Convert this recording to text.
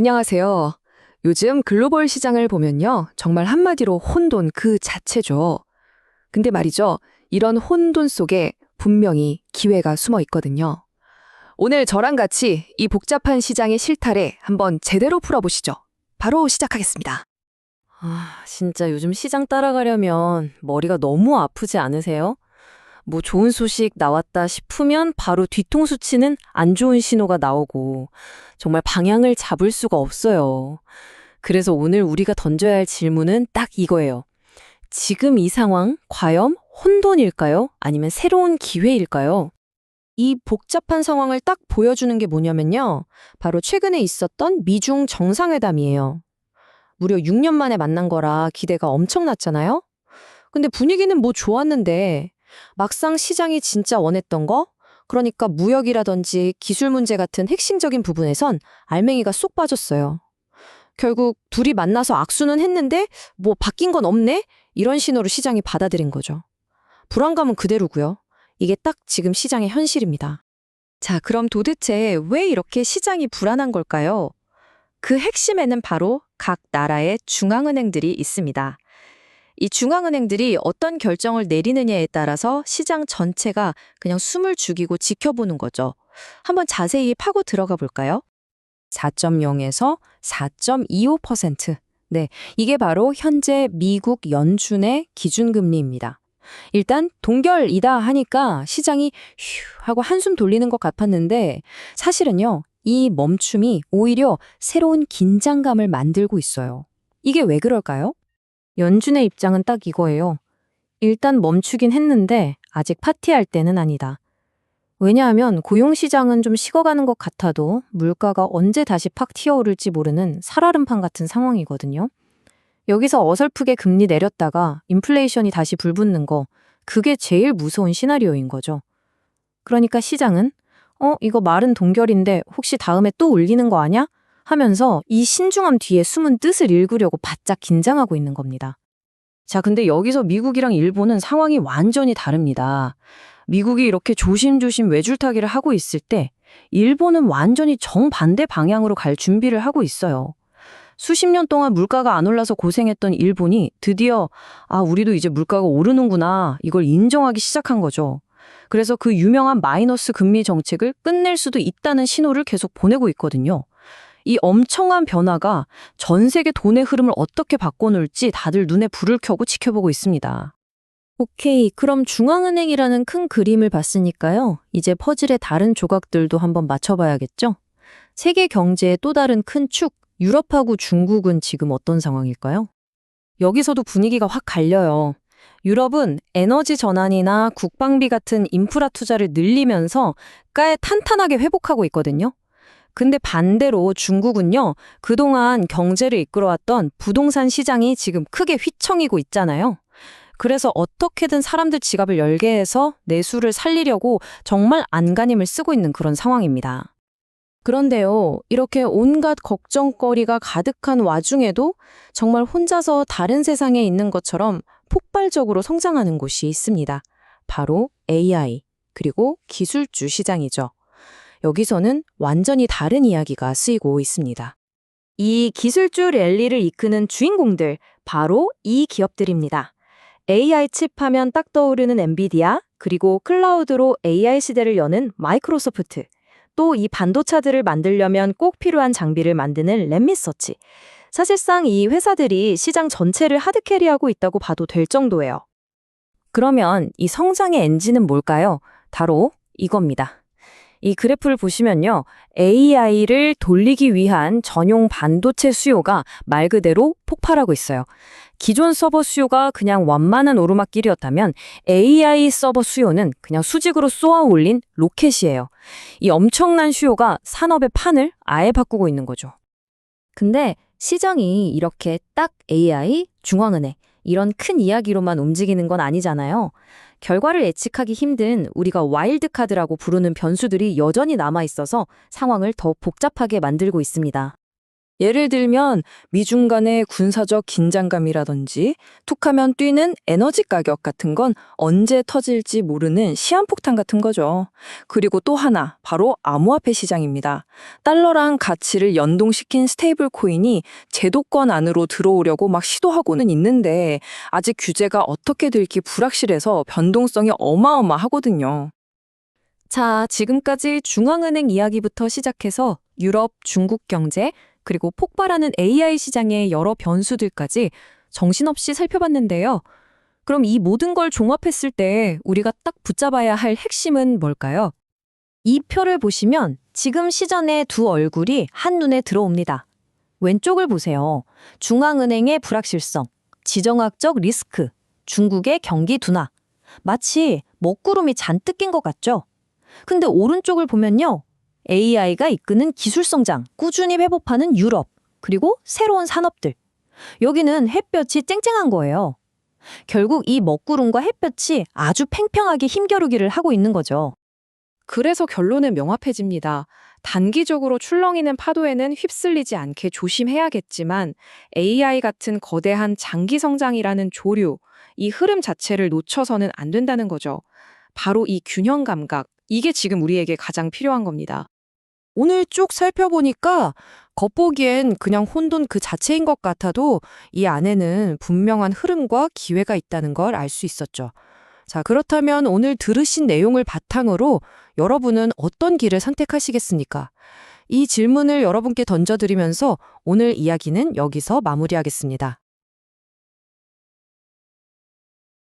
안녕하세요. 요즘 글로벌 시장을 보면요. 정말 한마디로 혼돈 그 자체죠. 근데 말이죠. 이런 혼돈 속에 분명히 기회가 숨어 있거든요. 오늘 저랑 같이 이 복잡한 시장의 실타래 한번 제대로 풀어보시죠. 바로 시작하겠습니다. 아, 진짜 요즘 시장 따라가려면 머리가 너무 아프지 않으세요? 뭐 좋은 소식 나왔다 싶으면 바로 뒤통수 치는 안 좋은 신호가 나오고 정말 방향을 잡을 수가 없어요. 그래서 오늘 우리가 던져야 할 질문은 딱 이거예요. 지금 이 상황 과연 혼돈일까요? 아니면 새로운 기회일까요? 이 복잡한 상황을 딱 보여주는 게 뭐냐면요. 바로 최근에 있었던 미중 정상회담이에요. 무려 6년 만에 만난 거라 기대가 엄청났잖아요? 근데 분위기는 뭐 좋았는데 막상 시장이 진짜 원했던 거? 그러니까 무역이라든지 기술 문제 같은 핵심적인 부분에선 알맹이가 쏙 빠졌어요. 결국 둘이 만나서 악수는 했는데 뭐 바뀐 건 없네? 이런 신호로 시장이 받아들인 거죠. 불안감은 그대로고요. 이게 딱 지금 시장의 현실입니다. 자, 그럼 도대체 왜 이렇게 시장이 불안한 걸까요? 그 핵심에는 바로 각 나라의 중앙은행들이 있습니다. 이 중앙은행들이 어떤 결정을 내리느냐에 따라서 시장 전체가 그냥 숨을 죽이고 지켜보는 거죠. 한번 자세히 파고 들어가 볼까요? 4.0에서 4.25%. 네, 이게 바로 현재 미국 연준의 기준금리입니다. 일단 동결이다 하니까 시장이 휴 하고 한숨 돌리는 것 같았는데 사실은요, 이 멈춤이 오히려 새로운 긴장감을 만들고 있어요. 이게 왜 그럴까요? 연준의 입장은 딱 이거예요. 일단 멈추긴 했는데 아직 파티할 때는 아니다. 왜냐하면 고용시장은 좀 식어가는 것 같아도 물가가 언제 다시 팍 튀어오를지 모르는 살얼음판 같은 상황이거든요. 여기서 어설프게 금리 내렸다가 인플레이션이 다시 불붙는 거, 그게 제일 무서운 시나리오인 거죠. 그러니까 시장은, 어, 이거 말은 동결인데 혹시 다음에 또 올리는 거 아냐? 하면서 이 신중함 뒤에 숨은 뜻을 읽으려고 바짝 긴장하고 있는 겁니다. 자, 근데 여기서 미국이랑 일본은 상황이 완전히 다릅니다. 미국이 이렇게 조심조심 외줄타기를 하고 있을 때 일본은 완전히 정반대 방향으로 갈 준비를 하고 있어요. 수십 년 동안 물가가 안 올라서 고생했던 일본이 드디어 아, 우리도 이제 물가가 오르는구나 이걸 인정하기 시작한 거죠. 그래서 그 유명한 마이너스 금리 정책을 끝낼 수도 있다는 신호를 계속 보내고 있거든요. 이 엄청난 변화가 전 세계 돈의 흐름을 어떻게 바꿔놓을지 다들 눈에 불을 켜고 지켜보고 있습니다. 오케이. 그럼 중앙은행이라는 큰 그림을 봤으니까요. 이제 퍼즐의 다른 조각들도 한번 맞춰봐야겠죠? 세계 경제의 또 다른 큰 축, 유럽하고 중국은 지금 어떤 상황일까요? 여기서도 분위기가 확 갈려요. 유럽은 에너지 전환이나 국방비 같은 인프라 투자를 늘리면서 까에 탄탄하게 회복하고 있거든요. 근데 반대로 중국은요, 그동안 경제를 이끌어왔던 부동산 시장이 지금 크게 휘청이고 있잖아요. 그래서 어떻게든 사람들 지갑을 열게 해서 내수를 살리려고 정말 안간힘을 쓰고 있는 그런 상황입니다. 그런데요, 이렇게 온갖 걱정거리가 가득한 와중에도 정말 혼자서 다른 세상에 있는 것처럼 폭발적으로 성장하는 곳이 있습니다. 바로 AI, 그리고 기술주 시장이죠. 여기서는 완전히 다른 이야기가 쓰이고 있습니다. 이 기술주 랠리를 이끄는 주인공들, 바로 이 기업들입니다. AI 칩 하면 딱 떠오르는 엔비디아, 그리고 클라우드로 AI 시대를 여는 마이크로소프트, 또 이 반도차들을 만들려면 꼭 필요한 장비를 만드는 랩미서치. 사실상 이 회사들이 시장 전체를 하드캐리하고 있다고 봐도 될 정도예요. 그러면 이 성장의 엔진은 뭘까요? 바로 이겁니다. 이 그래프를 보시면요. AI를 돌리기 위한 전용 반도체 수요가 말 그대로 폭발하고 있어요. 기존 서버 수요가 그냥 완만한 오르막길이었다면 AI 서버 수요는 그냥 수직으로 쏘아 올린 로켓이에요. 이 엄청난 수요가 산업의 판을 아예 바꾸고 있는 거죠. 근데 시장이 이렇게 딱 AI, 중앙은행 이런 큰 이야기로만 움직이는 건 아니잖아요. 결과를 예측하기 힘든 우리가 와일드 카드라고 부르는 변수들이 여전히 남아 있어서 상황을 더 복잡하게 만들고 있습니다. 예를 들면 미중 간의 군사적 긴장감이라든지 툭하면 뛰는 에너지 가격 같은 건 언제 터질지 모르는 시한폭탄 같은 거죠. 그리고 또 하나, 바로 암호화폐 시장입니다. 달러랑 가치를 연동시킨 스테이블 코인이 제도권 안으로 들어오려고 막 시도하고는 있는데 아직 규제가 어떻게 될지 불확실해서 변동성이 어마어마하거든요. 자, 지금까지 중앙은행 이야기부터 시작해서 유럽, 중국 경제, 그리고 폭발하는 AI 시장의 여러 변수들까지 정신없이 살펴봤는데요. 그럼 이 모든 걸 종합했을 때 우리가 딱 붙잡아야 할 핵심은 뭘까요? 이 표를 보시면 지금 시전의 두 얼굴이 한눈에 들어옵니다. 왼쪽을 보세요. 중앙은행의 불확실성, 지정학적 리스크, 중국의 경기 둔화. 마치 먹구름이 잔뜩 낀 것 같죠? 근데 오른쪽을 보면요. AI가 이끄는 기술 성장, 꾸준히 회복하는 유럽, 그리고 새로운 산업들. 여기는 햇볕이 쨍쨍한 거예요. 결국 이 먹구름과 햇볕이 아주 팽팽하게 힘겨루기를 하고 있는 거죠. 그래서 결론은 명확해집니다. 단기적으로 출렁이는 파도에는 휩쓸리지 않게 조심해야겠지만 AI 같은 거대한 장기 성장이라는 조류, 이 흐름 자체를 놓쳐서는 안 된다는 거죠. 바로 이 균형 감각, 이게 지금 우리에게 가장 필요한 겁니다. 오늘 쭉 살펴보니까 겉보기엔 그냥 혼돈 그 자체인 것 같아도 이 안에는 분명한 흐름과 기회가 있다는 걸 알 수 있었죠. 자, 그렇다면 오늘 들으신 내용을 바탕으로 여러분은 어떤 길을 선택하시겠습니까? 이 질문을 여러분께 던져드리면서 오늘 이야기는 여기서 마무리하겠습니다.